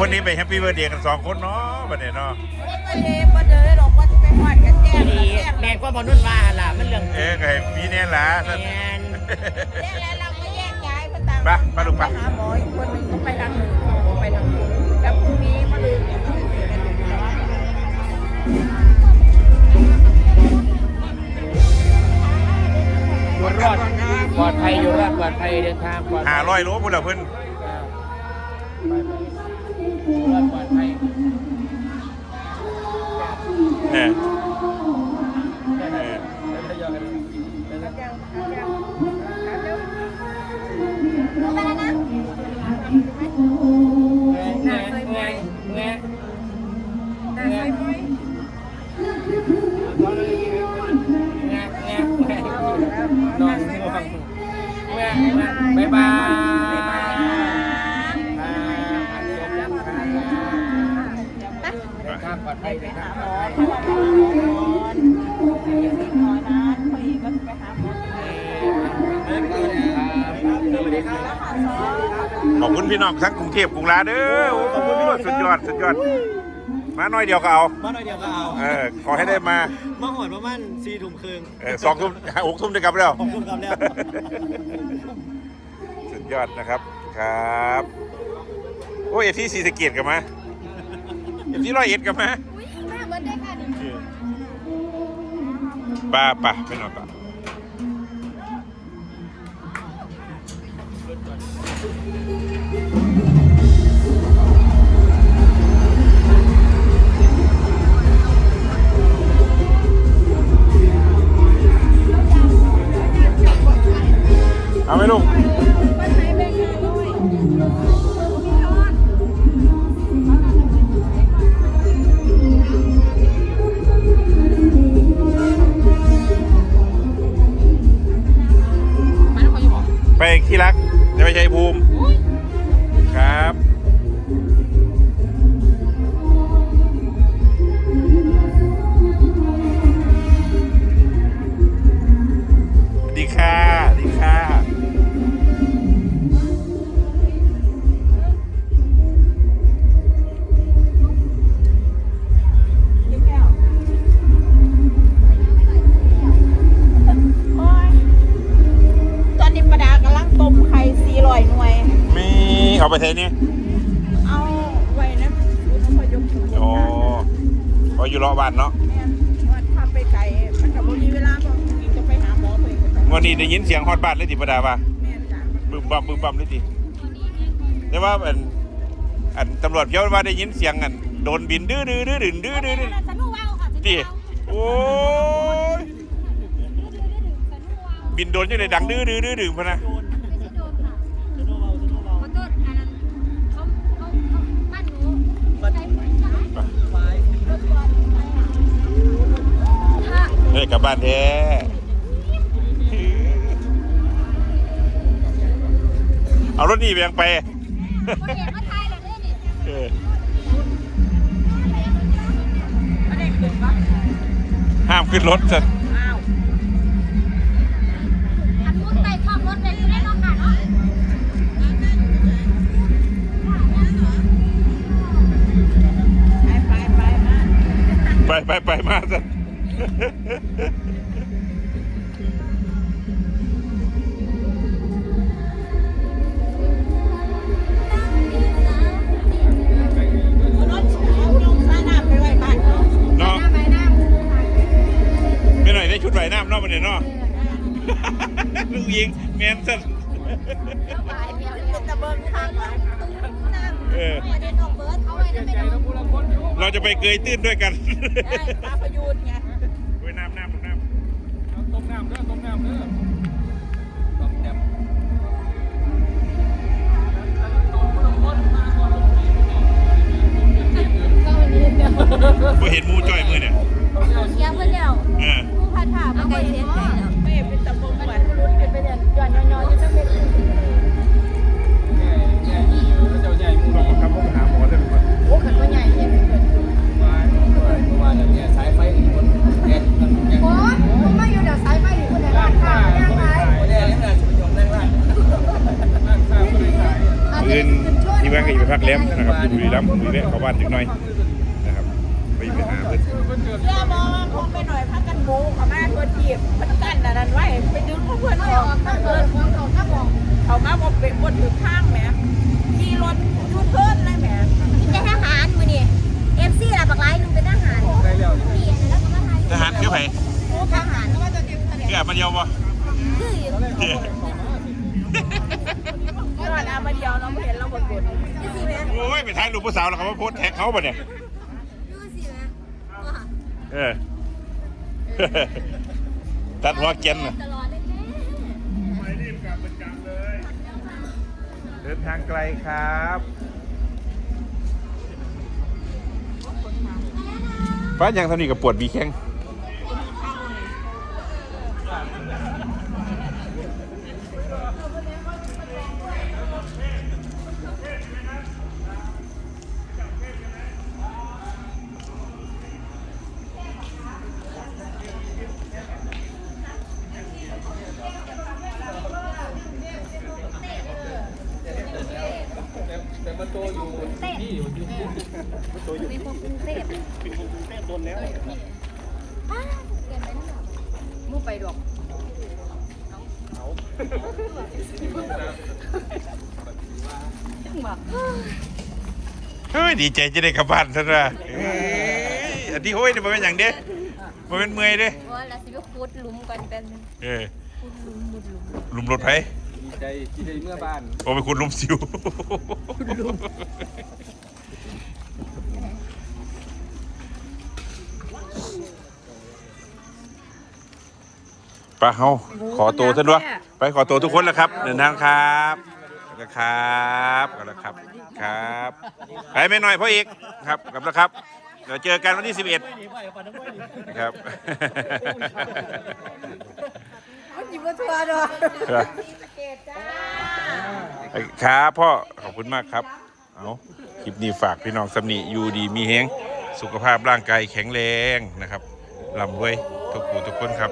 วันนี้ไปแฮปปี้เบิร์ดเดย์กันสองคนเนาะบัดนี้เนาะดีแม่ก็บอนุ่นว่าล่ะมันเรื่องเอ๊ะไงพี่เนี่ยล่ะแมนแล้วเราก็แยกย้ายไปต่างไปมาลูกไป หาหมออีกคนหนึ่งก็ไปทางหนึ่งก็ไปทางหนึ่งแล้วพรุ่งนี้มาลืมเนี่ยอยู่รอดปลอดภัยอยู่รอดปลอดภัยเดินทางปลอดภัหายร้อยโลพุ่นละเพิ่น บ๊ายบายครับปลอดภัยเลยครับหมอเพราะว่าหมอร้อนอยู่ที่หมอนั้นพอดีก็ไปหาหมอขอบคุณพี่น้องทั้งกรุงเทพกรุงลาเด้อโอ้ขอบคุณพี่น้องสุดยอด สุดยอด มาหน่อยเดียวก็เอา มาหน่อยเดียวก็เอาเออ ขอให้ได้มา มาหอดประมาณสี่ทุ่มครึ่งเออสองทุ่มหกทุ่มได้กลับแล้ว ขอบคุณครับแล้ว สุดยอดนะครับ ครับ โอ้ยเอฟที่สีสะเกียดกันมาเอฟที่ร้อยเอ็ดกันมา อุ้ยแม่เบิร์ดได้ค่ะนี่ป่าป่าไปนอนป่าเอา เอาไปเทนี่เอาไว้นะคุณอพยพสมุทรโอ้ปราการพออยู่รอบ้านเนาะแม่นว่าถ้าไปไกลมันกับมีเวลาก็กินจะไปหาหมอไปก็ไปวันนี้ได้ยินเสียงฮอดบ้านเลยติประดาว่าแม่นจ้ะบึมบัมบึมบัมเลยติแต่ว่าอันอันตำรวจเพียวว่าได้ยินเสียงอันโดนบินดื้อดื้อดื้อดื้อดื้อดื้อดื้อสนุกเอาค่ะสนุกติเอาโอ้ยบินโดนยังไงดังดื้อดื้อดื้อดื้อพะนะไม่ใช่โด ลับบ้านแท้เอารถนี่ไปยังไปคนเห็นว่าไทยเหรอเนี่ยนี่เออไม่ได้ขึ้นปะห้ามขึ้นรถสันอ้าวอันมุดไต่ขอบรถเลยอยู่ในรถค่ะเนาะไปไปไปมาไปไปไปมาสันรถเอาลงสระ น้ำไปไว้บ้านเขาเนาะไปหน้าไม่หน่อยได้ชุดว่ายน้ำเนาะมันเนี่ยเนาะ ลูกยิงแมนสันเป็นตะเบิงทางมาเออเดินออกเบิร์ดเอาไว้นะไม่ใจต้องเราพูดละคนอยู่เราจะไปเกยตื้นด้วยกันได้ปลาพยูนไง ด้วยน้ำน้ำน้ำ เอาต้ม น้ำเด้อต้มน้ำเด้อ ไปไปหาเพื่อนเชื่อมองคงไปหน่อยพักกันโบเขามาเพื่อนทีบมันกันอันนั้นไว้ไปดึงเพื่อนออกข้าเบิร์ดของเขาข้าบอกเขามาบอกเป็นบนถือข้างแหมขี่รถยูเทิร์นเลยแหมนี่เป็นทหารมือนี่เอฟซีล่ะบักไลนึงเป็นทหารทหารคือไผทหารคืออามันเดียวบ่คืออยู่เด้อเมื่อวานอามาเดียวเราเห็นเราบ่กดโอ้ยไปถ่ายรูปผู้สาวแล้วเขามาโพสต์แท็กเขาป่ะเนี่ย เออ ตัดหัวเกนน่ะตลอดเลยแม่ไปรีบกลับประจำเลย เดินทางไกลครับฟ้ายังเท่านี้กับปวดบีแข้ง แต่มันโตอยู่นี่อยู่ที่มีพวกกรุงเทพเป็นกรุงเทพโดนแล้วป้าเกินไปนั่นหรอมู่ไปดอกเฮ้ยดีใจจะได้กลับบ้านท่านว่าเอ้ยอันที่โอ้ยเนี่ยมันเป็นอย่างเด้มันเป็นเมื่อยเด้ว่าแล้วสิไปขุดหลุมกันเป็นเออขุดหลุมมุดหลุมหลุมรถไผดี ใจที่ได้เมื่อบ้านโอ้ไปคุณลุมซิวไปเฮาขอตัวท่านวะไปขอตัวทุกคนแล้วครับเดินทางครับแล้วครับกันแล้วครับครับไปไม่น้อยพ่ออีกครับกลับแล้วครับเดี๋ยวเจอกันวันที่ 11ครับจิบทัวร์ด้วย ครับพ่อขอบคุณมากครับ เอาคลิปนี้ฝากพี่น้องสำนีอยู่ดีมีเฮงสุขภาพร่างกายแข็งแรงนะครับลำไว้ทุกผู้ทุกคนครับ